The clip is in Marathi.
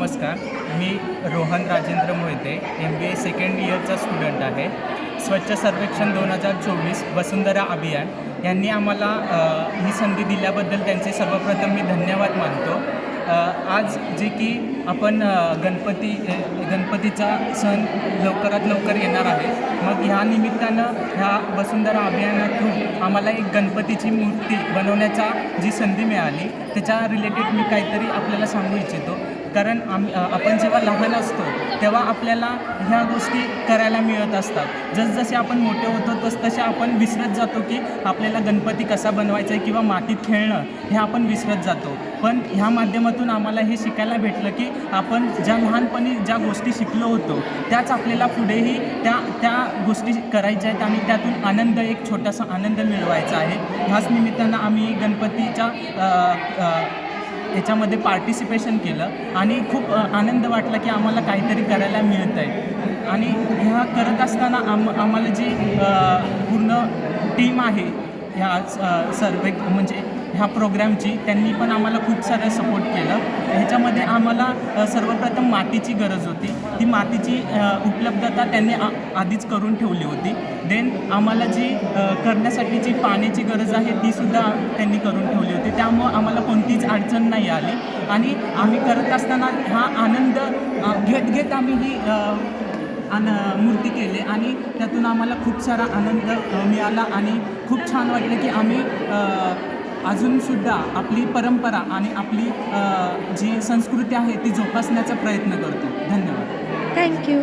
नमस्कार. मी Rohan Rajendra Mohite M B A second इयरचा student आहे. स्वच्छ सर्वेक्षण दोन हजार चोवीस वसुंधरा अभियान. यांनी आम्हाला ही संधी दिल्याबद्दल त्यांचे सर्वप्रथम मी धन्यवाद मानतो. आज जे की आपण गणपती गणपतीचा सण लवकरात लवकर येणार आहे. मग ह्या निमित्तानं ह्या वसुंधरा अभियानातून आम्हाला एक गणपतीची मूर्ती बनवण्याचा जी संधी मिळाली त्याच्या रिलेटेड मी काहीतरी आपल्याला सांगू इच्छितो. कारण आम आपण जेव्हा लहान असतो तेव्हा आपल्याला ह्या गोष्टी करायला मिळत असतात. जसजसे आपण मोठे होतो तसतसे आपण विसरत जातो की आपल्याला गणपती कसा बनवायचा आहे किंवा मातीत खेळणं हे आपण विसरत जातो. पण ह्या माध्यमातून आम्हाला हे शिकायला भेटलं की आपण ज्या लहानपणी ज्या गोष्टी शिकलो होतो त्याच आपल्याला पुढेही त्या त्या गोष्टी करायच्या आहेत आणि त्यातून आनंद एक छोटासा आनंद मिळवायचा आहे. ह्याच निमित्तानं आम्ही गणपतीच्या याच्यामध्ये पार्टिसिपेशन केलं आणि खूप आनंद वाटला की आम्हाला काहीतरी करायला मिळत आहे. आणि ह्या करत असताना आम आम्हाला जी पूर्ण टीम आहे ह्या सर्वे म्हणजे ह्या प्रोग्रॅमची. त्यांनी पण आम्हाला खूप सारं सपोर्ट केलं. ह्याच्यामध्ये आम्हाला सर्वप्रथम मातीची गरज होती. ती मातीची उपलब्धता त्यांनी आ आधीच करून ठेवली होती. देन आम्हाला जी करण्यासाठी जी पाण्याची गरज आहे तीसुद्धा त्यांनी करून ठेवली होती. त्यामुळं आम्हाला कोणतीच अडचण नाही आली. आणि आम्ही करत असताना हा आनंद घेत घेत आम्ही ही आन मूर्ती केली. आणि त्यातून आम्हाला खूप सारा आनंद मिळाला. आणि खूप छान वाटलं की आम्ही अजूनसुद्धा आपली परंपरा आणि आपली जी संस्कृती आहे ती जोपासण्याचा प्रयत्न करतो. धन्यवाद. थँक्यू